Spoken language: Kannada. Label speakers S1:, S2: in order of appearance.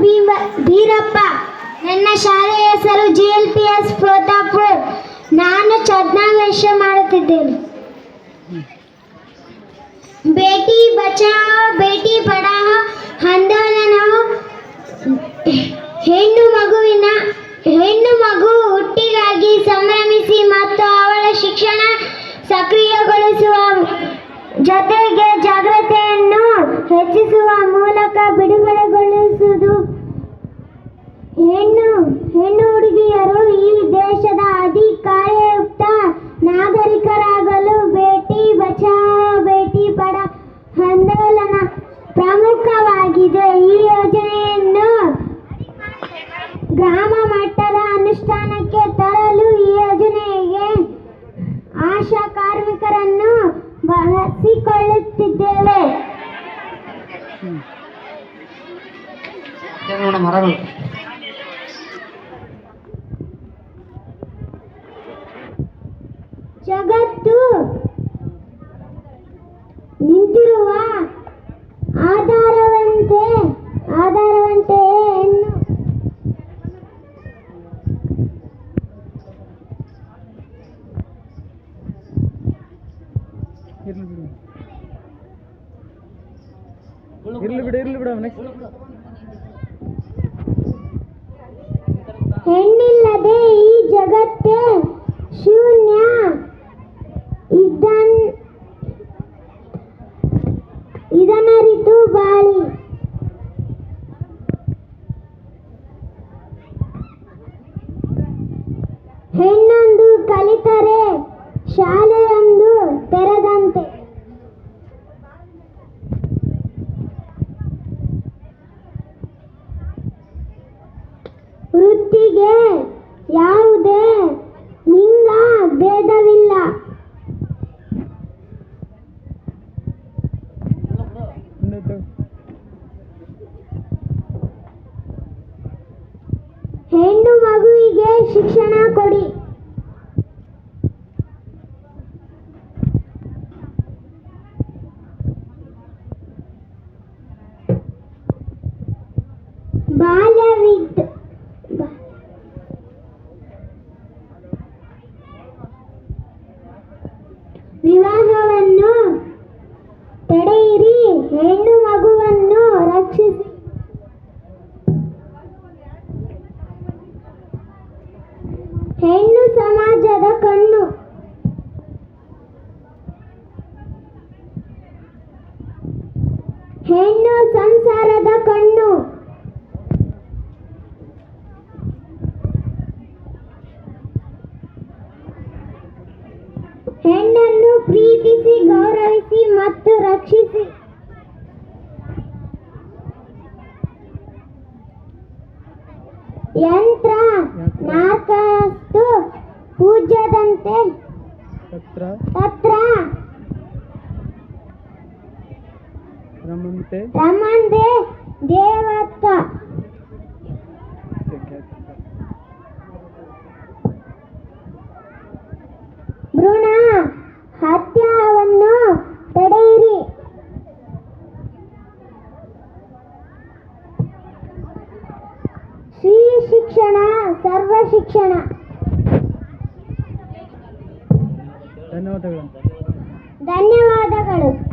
S1: ಭೀಮ ಬೀರಪ್ಪ ನನ್ನ ಶಾಲೆಯ ಹೆಸರು G L P S Pratapur ನಾನು ಚದ್ನಾವೇಶ ಮಾಡುತ್ತಿದ್ದೇನೆ. ಬೇಟಿ ಬಚಾವೋ, ಬೇಟಿ ಪಡಾವೋ, ಆಂದೋಲನವು ಗ್ರಾಮ ಮಟ್ಟದ ಅನುಷ್ಠಾನಕ್ಕೆ ತರಲು ಈ ಯೋಜನೆಗೆ ಆಶಾ ಕಾರ್ಮಿಕರನ್ನು ಬಳಸಿಕೊಳ್ಳುತ್ತಿದ್ದೇವೆ. ಜಗತ್ತು ನಿಂತಿರುವ
S2: ಇರ್ಲಿ ಬಿಡು ಇರ್ಲಿ ಬಿಡು ಇರ್ಲಿ ಬಿಡು ನೆಕ್ಸ್ಟ್
S1: ಹೆಣ್ಣಿಲ್ಲದೆ ಈ ಜಗತ್ತೇ ಶೂನ್ಯ. ಇದನ್ ಇದನರಿತು ಬಾಳಿ. ಹೆಣ್ಣೊಂದು ಕಲಿತರೆ ಶಾಲೆಯೊಂದು ವೃತ್ತಿಗೆ ಯಾವುದೇ ಲಿಂಗ ಭೇದವಿಲ್ಲ. ಹೆಣ್ಣು ಮಗುವಿಗೆ ಶಿಕ್ಷಣ ಕೊಡಿ. ಬಾಲ್ಯ ವಿವಾಹವನ್ನು ತಡೆಯಿರಿ ಹೆಣ್ಣು ಮಗುವನ್ನು ರಕ್ಷಿಸಿ. ಹೆಣ್ಣು ಸಮಾಜದ ಕಣ್ಣು. ಹೆಣ್ಣು ಸಂಸಾರದ ಕಣ್ಣು. ಹೆಣ್ಣನ್ನು ಪ್ರೀತಿಸಿ ಗೌರವಿಸಿ ಮತ್ತು ರಕ್ಷಿಸಿ. ಯಂತ್ರ ನಾಲ್ಕಷ್ಟು ಪೂಜ್ಯದಂತೆ.
S2: ತತ್ರ ರಮಂತೆ.
S1: ರಮಂದೆ ದೇವತ್ತ ಶಿಕ್ಷಣ ಸರ್ವ ಶಿಕ್ಷಣ.
S2: ಧನ್ಯವಾದಗಳು.
S1: ಧನ್ಯವಾದಗಳು.